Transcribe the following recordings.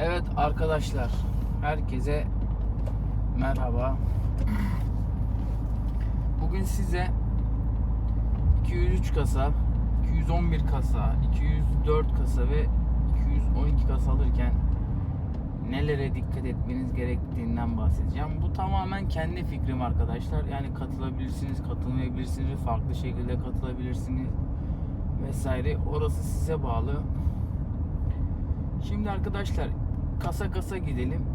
Evet arkadaşlar, herkese merhaba. Bugün size 203 kasa, 211 kasa, 204 kasa ve 212 kasa alırken nelere dikkat etmeniz gerektiğinden bahsedeceğim. Bu tamamen kendi fikrim arkadaşlar. Yani katılabilirsiniz, katılmayabilirsiniz, farklı şekilde katılabilirsiniz vesaire. Orası size bağlı. Şimdi arkadaşlar kasa kasa gidelim.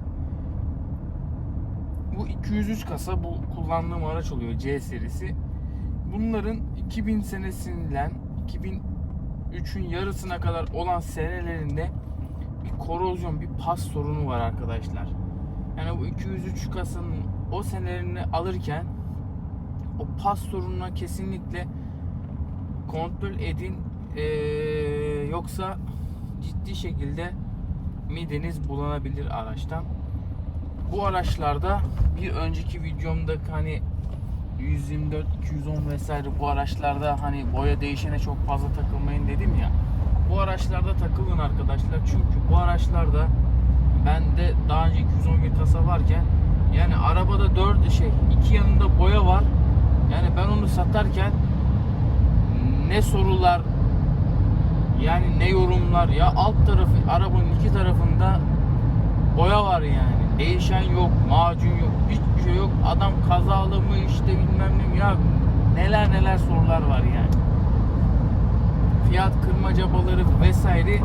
Bu 203 kasa bu kullandığım araç oluyor C serisi. Bunların 2000 senesinden 2003'ün yarısına kadar olan senelerinde bir korozyon, bir pas sorunu var arkadaşlar. Yani bu 203 kasanın o senelerini alırken o pas sorununa kesinlikle kontrol edin. Ee, yoksa ciddi şekilde mideniz bulanabilir araçtan. Bu araçlarda bir önceki videomda hani 124, 210 vesaire bu araçlarda hani boya değişene çok fazla takılmayın dedim ya. Bu araçlarda takılın arkadaşlar. Çünkü bu araçlarda bende daha önce 211 kasa varken yani arabada 4 şey iki yanında boya var. Yani ben onu satarken ne sorular yani ne yorumlar ya alt tarafı arabanın iki tarafında boya var yani. Değişen yok, macun yok, hiçbir şey yok. Adam kazalı mı işte bilmem ne ya neler neler sorular var yani. Fiyat kırma cabaları vesaire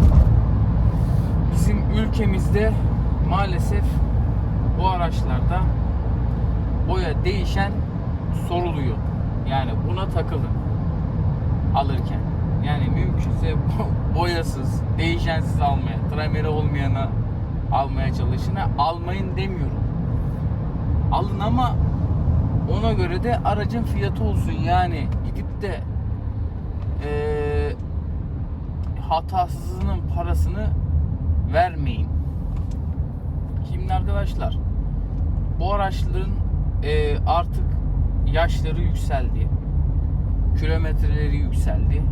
bizim ülkemizde maalesef bu araçlarda boya değişen soruluyor. Yani buna takılın alırken. Yani mümkünse boyasız, değişensiz almaya, trameri olmayana almaya çalışın. Almayın demiyorum. Alın ama ona göre de aracın fiyatı olsun. Yani gidip de eee hatasızının parasını vermeyin. Şimdi arkadaşlar bu araçların eee, artık yaşları yükseldi. Kilometreleri yükseldi.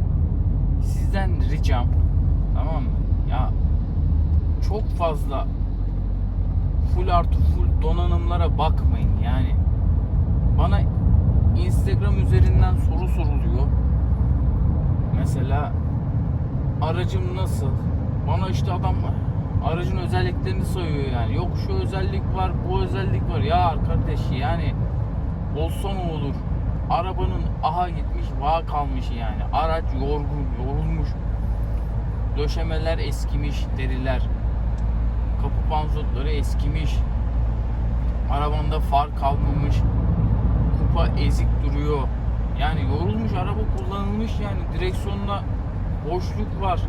Sizden ricam tamam mı? Ya çok fazla full artı full donanımlara bakmayın yani. Bana Instagram üzerinden soru soruluyor. Mesela aracım nasıl? Bana işte adam aracın özelliklerini sayıyor yani. Yok şu özellik var, bu özellik var. Ya arkadaş yani olsa ne olur? Arabanın aha gitmiş, vah kalmış yani. Araç yorgun, yorulmuş. Döşemeler eskimiş, deriler. Kapı panzotları eskimiş. Arabanda far kalmamış. Kupa ezik duruyor. Yani yorulmuş araba kullanılmış yani direksiyonda boşluk var.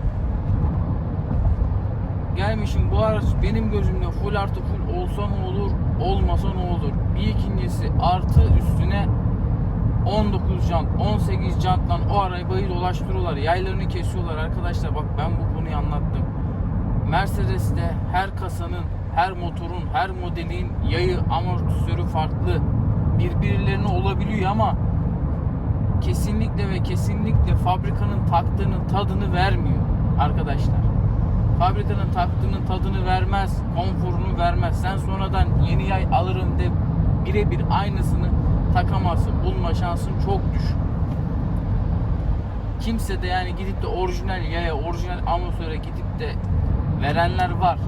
Gelmişim bu araç benim gözümde full artı full olsa ne olur, olmasa ne olur. Bir ikincisi artı üstüne 19 jant, 18 jantla o arabayı dolaştırıyorlar. Yaylarını kesiyorlar arkadaşlar. Bak ben bu konuyu anlattım. Mercedes'te her kasanın, her motorun, her modelin yayı, amortisörü farklı. Birbirlerine olabiliyor ama kesinlikle ve kesinlikle fabrikanın taktığının tadını vermiyor arkadaşlar. Fabrikanın taktığının tadını vermez, konforunu vermez. Sen sonradan yeni yay alırım de birebir aynısını takamazsın. Bulma şansın çok düşük. Kimse de yani gidip de orijinal yaya, orijinal amortisöre gidip de verenler var.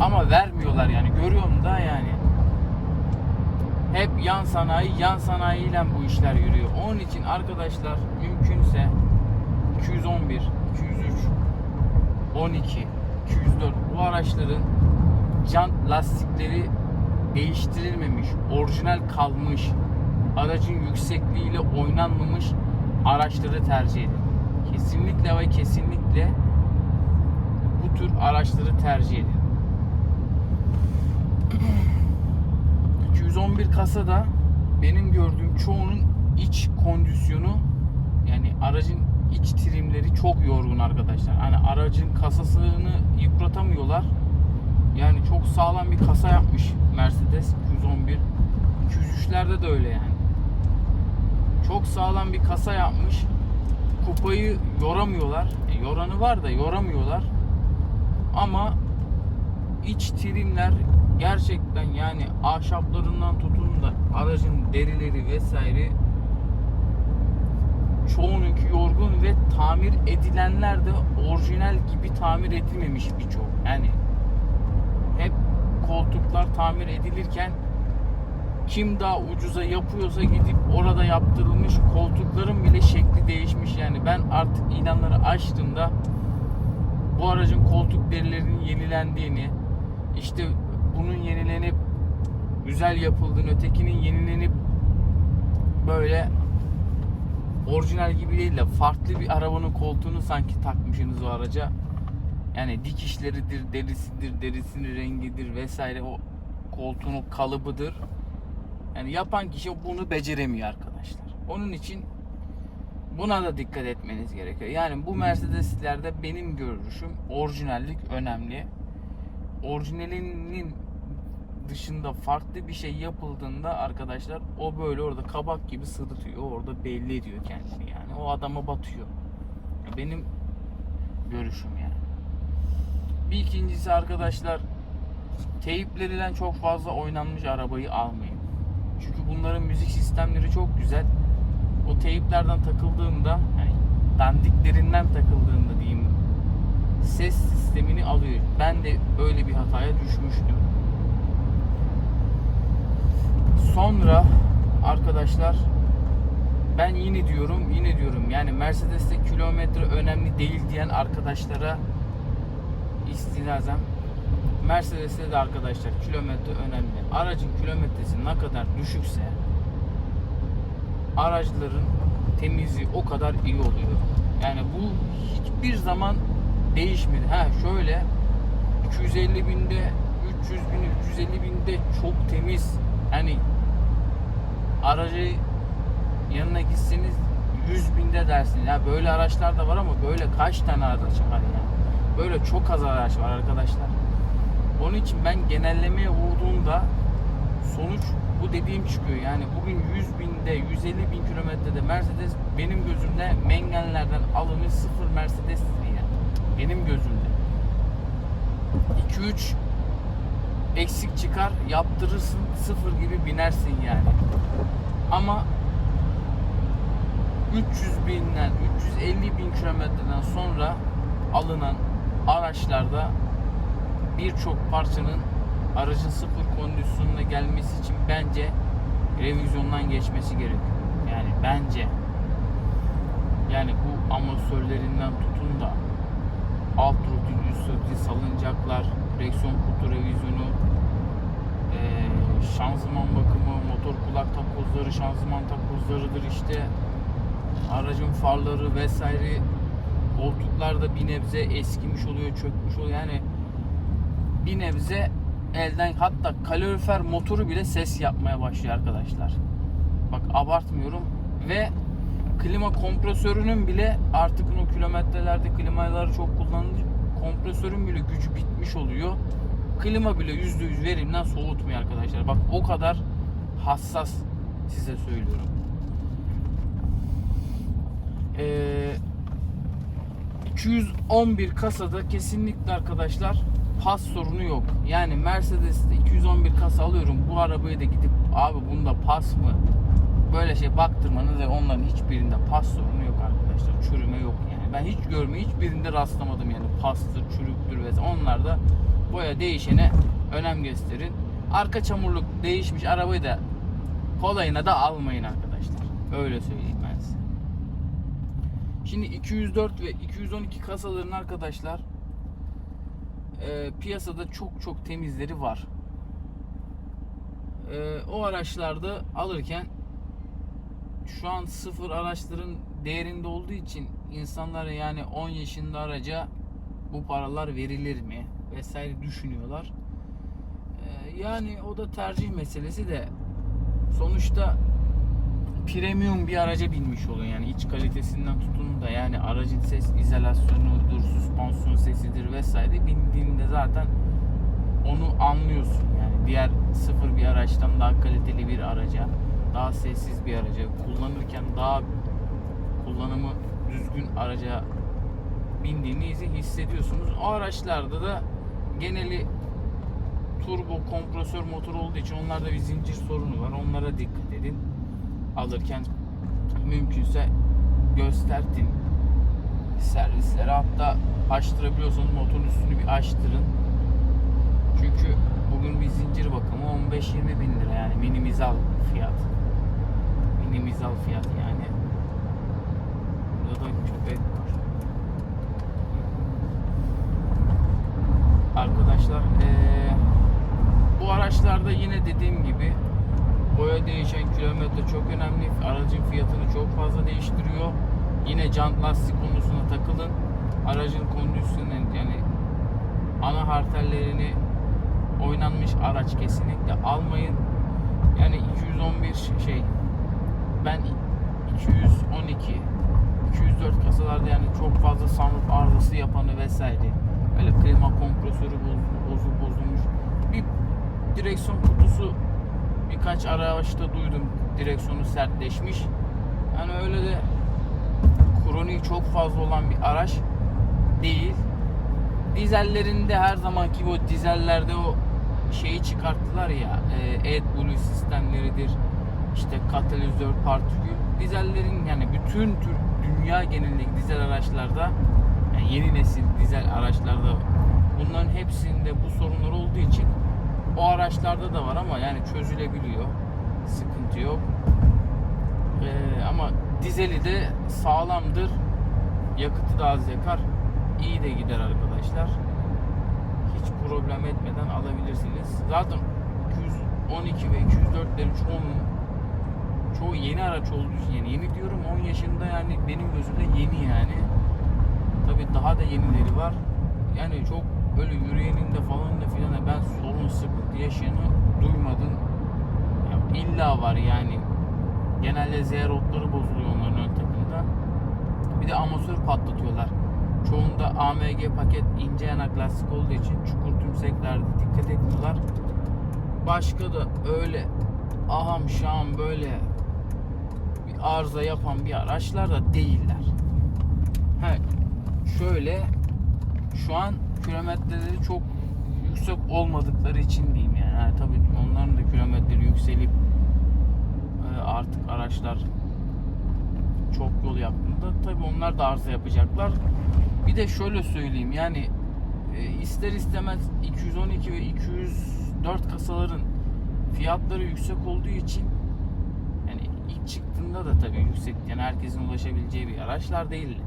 Ama vermiyorlar yani. Görüyorum da yani. Hep yan sanayi, yan sanayiyle bu işler yürüyor. Onun için arkadaşlar mümkünse 211, 203, 12, 204 bu araçların jant lastikleri değiştirilmemiş, orijinal kalmış, aracın yüksekliğiyle oynanmamış araçları tercih edin. Kesinlikle ve kesinlikle bu tür araçları tercih edin. 211 kasada benim gördüğüm çoğunun iç kondisyonu yani aracın iç trimleri çok yorgun arkadaşlar. Hani aracın kasasını yıpratamıyorlar. Yani çok sağlam bir kasa yapmış Mercedes 211. 203'lerde de öyle yani. Çok sağlam bir kasa yapmış. Kupayı yoramıyorlar. E, yoranı var da yoramıyorlar. Ama iç trimler gerçekten yani ahşaplarından tutun da aracın derileri vesaire çoğununki yorgun ve tamir edilenler de orijinal gibi tamir edilmemiş birçok. Yani koltuklar tamir edilirken kim daha ucuza yapıyorsa gidip orada yaptırılmış koltukların bile şekli değişmiş yani ben artık ilanları açtığımda bu aracın koltuk derilerinin yenilendiğini işte bunun yenilenip güzel yapıldığını ötekinin yenilenip böyle orijinal gibi değil de farklı bir arabanın koltuğunu sanki takmışsınız o araca. Yani dikişleridir, derisidir, derisinin rengidir vesaire o koltuğun kalıbıdır. Yani yapan kişi bunu beceremiyor arkadaşlar. Onun için buna da dikkat etmeniz gerekiyor. Yani bu Mercedeslerde benim görüşüm orijinallik önemli. Orijinalinin dışında farklı bir şey yapıldığında arkadaşlar o böyle orada kabak gibi sırıtıyor. Orada belli ediyor kendini yani. O adama batıyor. Benim görüşüm yani. Bir ikincisi arkadaşlar teyipleriyle çok fazla oynanmış arabayı almayın. Çünkü bunların müzik sistemleri çok güzel. O teyiplerden takıldığında yani dandiklerinden takıldığında diyeyim ses sistemini alıyor. Ben de öyle bir hataya düşmüştüm. Sonra arkadaşlar ben yine diyorum yine diyorum yani Mercedes'te kilometre önemli değil diyen arkadaşlara istinazem Mercedes'te de arkadaşlar kilometre önemli. Aracın kilometresi ne kadar düşükse araçların temizliği o kadar iyi oluyor. Yani bu hiçbir zaman değişmedi. Ha şöyle 250 binde 300 bin 350 binde çok temiz hani aracı yanına gitseniz 100 binde dersiniz. Ya böyle araçlar da var ama böyle kaç tane araç var ya. Böyle çok az araç var arkadaşlar. Onun için ben genellemeye vurduğumda sonuç bu dediğim çıkıyor. Yani bugün 100 binde 150 bin kilometrede Mercedes benim gözümde mengenlerden alınmış sıfır Mercedes'tir yani. Benim gözümde. 2-3 eksik çıkar yaptırırsın sıfır gibi binersin yani. Ama 300 binden 350 bin kilometreden sonra alınan araçlarda birçok parçanın aracın sıfır kondisyonuna gelmesi için bence revizyondan geçmesi gerekiyor. Yani bence yani bu amortisörlerinden tutun da alt rutin, üst rutin salıncaklar, direksiyon kutu revizyonu, eee, şanzıman bakımı, motor kulak takozları, şanzıman takozlarıdır işte aracın farları vesaire koltuklar da bir nebze eskimiş oluyor, çökmüş oluyor. Yani bir nebze elden hatta kalorifer motoru bile ses yapmaya başlıyor arkadaşlar. Bak abartmıyorum ve klima kompresörünün bile artık o kilometrelerde klimaları çok kullanılıyor. Kompresörün bile gücü bitmiş oluyor. Klima bile %100 verimden soğutmuyor arkadaşlar. Bak o kadar hassas size söylüyorum. Ee, 211 kasada kesinlikle arkadaşlar pas sorunu yok. Yani Mercedes'te 211 kasa alıyorum. Bu arabayı da gidip abi bunda pas mı? Böyle şey baktırmanız ve onların hiçbirinde pas sorunu yok arkadaşlar. Çürüme yok yani. Ben hiç görme hiçbirinde rastlamadım yani pastır, çürüktür vesaire. Onlar da boya değişene önem gösterin. Arka çamurluk değişmiş arabayı da kolayına da almayın arkadaşlar. Öyle söyleyeyim. Şimdi 204 ve 212 kasaların arkadaşlar e, piyasada çok çok temizleri var. E, o araçlarda alırken şu an sıfır araçların değerinde olduğu için insanlar yani 10 yaşında araca bu paralar verilir mi vesaire düşünüyorlar. E, yani o da tercih meselesi de sonuçta premium bir araca binmiş oluyor yani iç kalitesinden tutun da yani aracın ses izolasyonudur, süspansiyon sesidir vesaire bindiğinde zaten onu anlıyorsun yani diğer sıfır bir araçtan daha kaliteli bir araca daha sessiz bir araca kullanırken daha kullanımı düzgün araca bindiğinizi hissediyorsunuz. O araçlarda da geneli turbo kompresör motor olduğu için onlarda bir zincir sorunu var. Onlara dikkat edin. Alırken mümkünse göstertin servislere. Hatta açtırabiliyorsanız motorun üstünü bir açtırın. Çünkü bugün bir zincir bakımı 15-20 bin lira yani minimizal fiyat. Minimizal fiyat yani. Burada da köpek var. Arkadaşlar eee, bu araçlarda yine dediğim gibi boya değişen kilometre çok önemli. Aracın fiyatını çok fazla değiştiriyor. Yine jant lastik konusuna takılın. Aracın kondisyonunu yani ana harterlerini oynanmış araç kesinlikle almayın. Yani 211 şey ben 212 204 kasalarda yani çok fazla sunroof arızası yapanı vesaire öyle klima kompresörü boz- bozu bozulmuş bir direksiyon kutusu birkaç araçta duydum direksiyonu sertleşmiş. Yani öyle de kroniği çok fazla olan bir araç değil. Dizellerinde her zamanki o dizellerde o şeyi çıkarttılar ya e, AdBlue sistemleridir işte katalizör partikül. Dizellerin yani bütün tür dünya genelindeki dizel araçlarda yani yeni nesil dizel araçlarda bunların hepsinde bu sorunlar olduğu için o araçlarda da var ama yani çözülebiliyor sıkıntı yok Ee, ama dizeli de sağlamdır yakıtı da az yakar iyi de gider arkadaşlar hiç problem etmeden alabilirsiniz. Zaten 212 ve 204'lerin çoğunun çoğu yeni araç olduğu için yani yeni diyorum 10 yaşında yani benim gözümde yeni yani. Tabi daha da yenileri var. Yani çok böyle yürüyeninde falan da filan ben sorun sıkıntı yaşayanı duymadım. Ya illa var yani. Genelde Z rotları bozuluyor onların ön takımda. Bir de amatör patlatıyorlar. Çoğunda AMG paket ince yanak lastik olduğu için çukur tümseklerde dikkat etmiyorlar. Başka da öyle aham şam böyle bir arıza yapan bir araçlar da değiller. He, şöyle şu an kilometreleri çok yüksek olmadıkları için diyeyim yani. Ha, tabii onların da kilometreleri yükselip e, artık araçlar çok yol yaptığında tabii onlar da arıza yapacaklar. Bir de şöyle söyleyeyim yani e, ister istemez 212 ve 204 kasaların fiyatları yüksek olduğu için yani ilk çıktığında da tabii yüksek yani herkesin ulaşabileceği bir araçlar değil.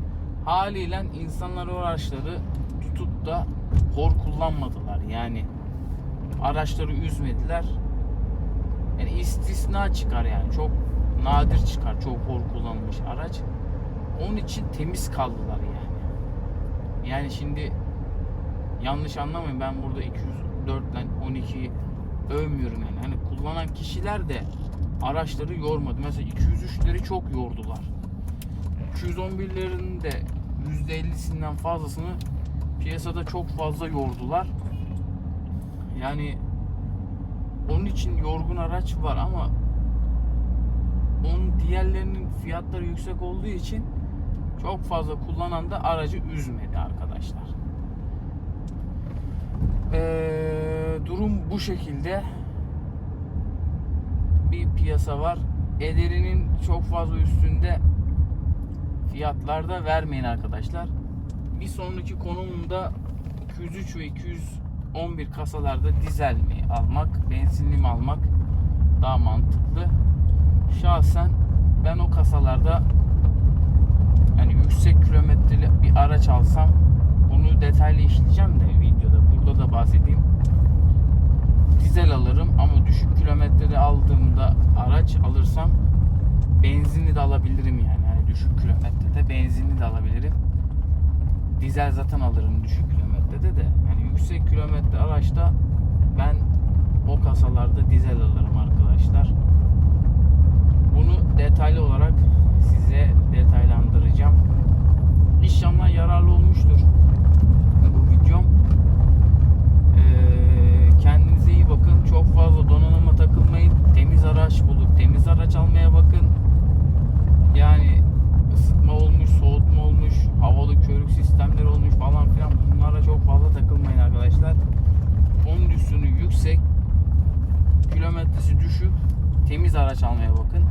Haliyle insanlar o araçları tutup da hor kullanmadılar yani araçları üzmediler. Yani istisna çıkar yani çok nadir çıkar çok hor kullanılmış araç. Onun için temiz kaldılar yani. Yani şimdi yanlış anlamayın ben burada 204 ile 12'yi övmüyorum yani. Hani kullanan kişiler de araçları yormadı. Mesela 203'leri çok yordular. 211'lerin de %50'sinden fazlasını piyasada çok fazla yordular. Yani onun için yorgun araç var ama onun diğerlerinin fiyatları yüksek olduğu için çok fazla kullanan da aracı üzmedi arkadaşlar. Ee, durum bu şekilde. Bir piyasa var. Ederinin çok fazla üstünde fiyatlarda vermeyin arkadaşlar. Bir sonraki konumunda 203 ve 211 kasalarda dizel mi almak, benzinli mi almak daha mantıklı. Şahsen ben o kasalarda yani yüksek kilometreli bir araç alsam bunu detaylı işleyeceğim de videoda burada da bahsedeyim. Dizel alırım ama düşük kilometrede aldığımda araç alırsam benzinli de alabilirim yani. yani düşük kilometrede benzinli de alabilirim. Dizel zaten alırım düşük kilometrede de. Yani yüksek kilometre araçta ben o kasalarda dizel alırım arkadaşlar. Bunu detaylı olarak size detaylandıracağım. İnşallah yararlı olmuştur bu videom. Ee, kendinize iyi bakın. Çok fazla donanıma takılmayın. Temiz araç bulup temiz araç almaya bakın. Yani ısıtma olmuş, soğutma olmuş, havalı körük sistemleri olmuş falan filan bunlara çok fazla takılmayın arkadaşlar. Kondisyonu yüksek yüksek, kilometresi düşük, temiz araç almaya bakın.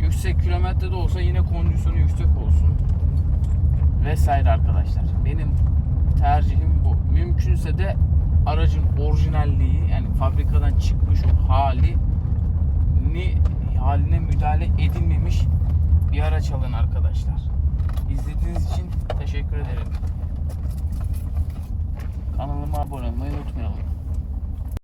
Yüksek kilometrede olsa yine kondisyonu yüksek olsun. Vesaire arkadaşlar. Benim tercihim bu. Mümkünse de aracın orijinalliği yani fabrikadan çıkmış o hali ni haline müdahale edilmemiş bir araç alın arkadaşlar. İzlediğiniz için teşekkür ederim. Kanalıma abone olmayı unutmayalım.